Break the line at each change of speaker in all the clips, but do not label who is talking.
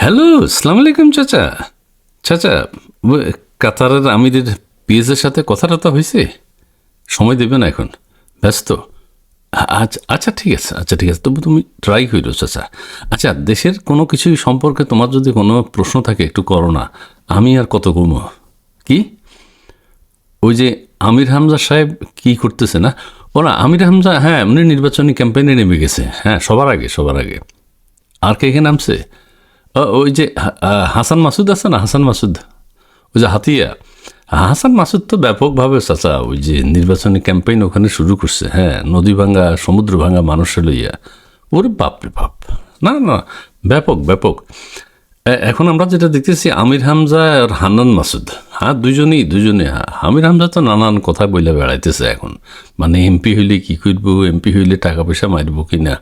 Hello সালাম আলাইকুম চাচা চাচা কাতারের আমিদের পিএসের সাথে কথা টথা হয়েছে সময় দেবে না এখন। ব্যস্ত। আচ্ছা আচ্ছা ঠিক আছে আচ্ছা ঠিক আছে। তবু তুমি ট্রাই করো চাচা আচ্ছা দেশের কোনো কিছু সম্পর্কে তোমার যদি কোনো প্রশ্ন থাকে, একটু করো না। আমি আর কত ঘুমো? কি? ওই যে আমির হামজা সাহেব কি করতেছে না? ওরা আমির হামজা হ্যাঁ এমনি নির্বাচনী ক্যাম্পেইনে নেমে গেছে। হ্যাঁ সবার আগে সবার আগে। আর কে কে নামছে? ওই যে হাসান মাসুদ আছে না? হাসান মাসুদ। ওই যে হাতিয়া। হাসান মাসুদ তো ব্যাপকভাবে চাচা ওই যে নির্বাচনী ক্যাম্পেইন ওখানে শুরু করছে হ্যাঁ? নদী ভাঙ্গা সমুদ্র ভাঙ্গা মানুষের লইয়া। ওরে বাপরে বাপ। না না ব্যাপক ব্যাপক। এখন আমরা যেটা দেখতেছি আমির হামজা আর হান্নান মাসুদ। হ্যাঁ দুজনেই দুজনে হ্যাঁ, আমির হামজা তো নানান কথা বইলে বেড়াইতেছে এখন। মানে এমপি হইলে কি করব এমপি হইলে টাকা পয়সা মারব কি না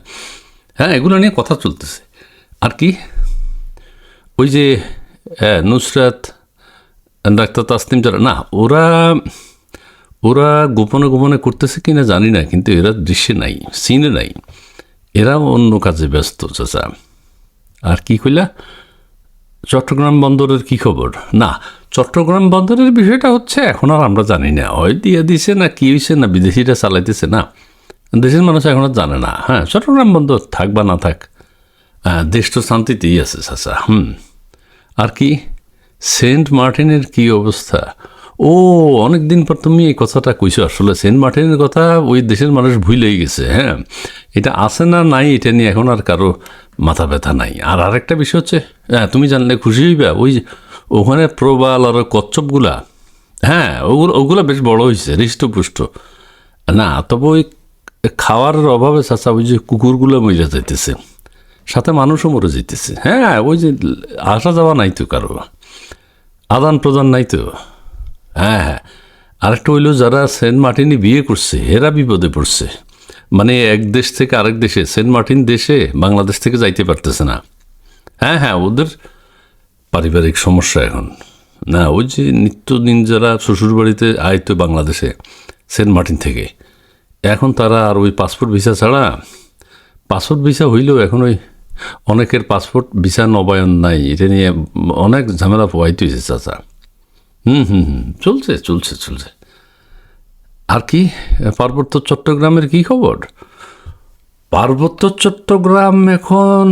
হ্যাঁ এগুলো নিয়ে কথা চলতেছে। আর কি? ওই যে হ্যাঁ নুসরাত ডাক্তার তাসলিম যারা, না, ওরা ওরা গোপনে গোপনে করতেছে কিনা জানি না, কিন্তু এরা দৃশ্যে নাই সিনে নাই। এরা অন্য কাজে ব্যস্ত, চাচা। আর কি কইলা? চট্টগ্রাম বন্দরের কি খবর? না, চট্টগ্রাম বন্দরের বিষয়টা হচ্ছে, এখন আর আমরা জানি না। হয় দিয়ে দিছে না কি হয়েছে না বিদেশিরা চালাইতেছে, না। দেশের মানুষ এখন আর জানে না। হ্যাঁ চট্টগ্রাম বন্দর থাক বা না থাক দেশ তো শান্তিতেই আছে, চাচা, হুম। আর কি? সেন্ট মার্টিনের কি অবস্থা? ও অনেক দিন পর তুমি এই কথাটা কইছো। আসলে সেন্ট মার্টিনের কথা ওই দেশের মানুষ ভুলেই গেছে হ্যাঁ? এটা আছে না নাই, এটা নিয়ে এখন আর কারও মাথা ব্যথা নাই। আর আরেকটা বিষয় হচ্ছে হ্যাঁ তুমি জানলে খুশি হইবা, ওই ওখানে প্রবাল আর কচ্ছপগুলা হ্যাঁ ওগুলো ওগুলো বেশ বড় হয়েছে হৃষ্টপুষ্ট। না, তবে ওই খাওয়ার অভাবে চাচা ওই যে কুকুরগুলো মরে যাইতেছে। সাথে মানুষও মরে যেতেছে হ্যাঁ ওই যে আসা যাওয়া নাই তো কারও। আদান প্রদান নাই তো। হ্যাঁ হ্যাঁ। আরেকটা হইল যারা সেন্ট মার্টিনে বিয়ে করছে এরা বিপদে পড়ছে। মানে এক দেশ থেকে আরেক দেশে, সেন্ট মার্টিন দেশে বাংলাদেশ থেকে যাইতে পারতেছে না। হ্যাঁ হ্যাঁ ওদের পারিবারিক সমস্যা এখন। না, ওই যে নিত্যদিন যারা শ্বশুরবাড়িতে আয়তো বাংলাদেশে, সেন্ট মার্টিন থেকে। এখন তারা আর ওই পাসপোর্ট ভিসা ছাড়া পাসপোর্ট ভিসা হইলেও এখন ওই অনেকের পাসপোর্ট ভিসা নবায়ন নাই। এটা নিয়ে অনেক ঝামেলা পোয়াইতে হয়েছে চাচা। হুম হুম হুম। চলছে চলছে চলছে। আর কি, পার্বত্য চট্টগ্রামের কি খবর? পার্বত্য চট্টগ্রাম এখন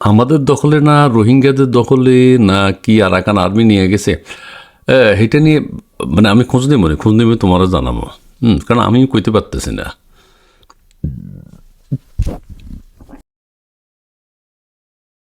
আমাদের দখলে না, রোহিঙ্গাদের দখলে না, কি আরাকান আর্মি নিয়ে গেছে? এটা নিয়ে মানে আমি খোঁজ নেই মনে খোঁজ নেবে তোমারও জানাব। হুম, কারণ আমি কইতে পারতেছি না।